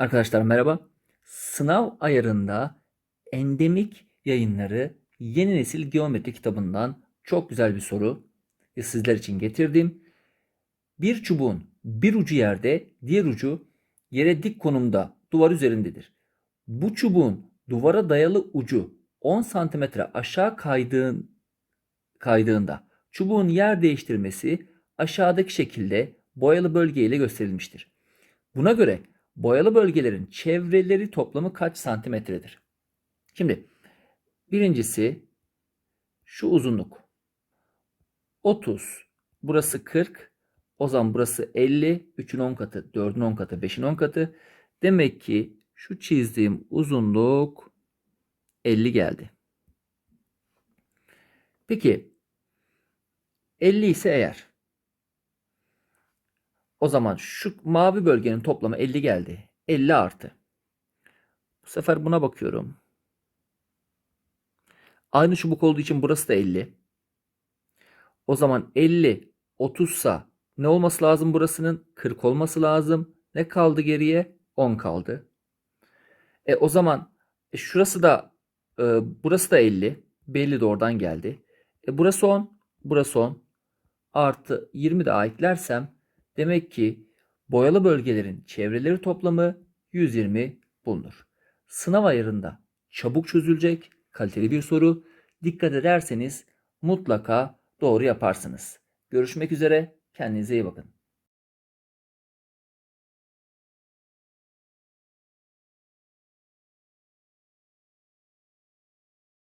Arkadaşlar merhaba. Sınav ayarında endemik yayınları yeni nesil geometri kitabından çok güzel bir soru sizler için getirdim. Bir çubuğun bir ucu yerde, diğer ucu yere dik konumda duvar üzerindedir. Bu çubuğun duvara dayalı ucu 10 santimetre aşağı kaydığın, kaydığında çubuğun yer değiştirmesi aşağıdaki şekilde boyalı bölge ile gösterilmiştir. Buna göre boyalı bölgelerin çevreleri toplamı kaç santimetredir? Şimdi birincisi şu uzunluk 30 burası 40 o zaman burası 50 3'ün 10 katı 4'ün 10 katı 5'in 10 katı demek ki şu çizdiğim uzunluk 50 geldi. Peki 50 ise eğer o zaman şu mavi bölgenin toplamı 50 geldi. 50 artı. Bu sefer buna bakıyorum. Aynı çubuk olduğu için burası da 50. O zaman 50 30 sa ne olması lazım burasının? 40 olması lazım. Ne kaldı geriye? 10 kaldı. E o zaman e, şurası da e, burası da 50. Belli de oradan geldi. E burası 10, burası 10. Artı 20 daha eklersem demek ki boyalı bölgelerin çevreleri toplamı 120 bulunur. Sınav ayarında çabuk çözülecek kaliteli bir soru. Dikkat ederseniz mutlaka doğru yaparsınız. Görüşmek üzere. Kendinize iyi bakın.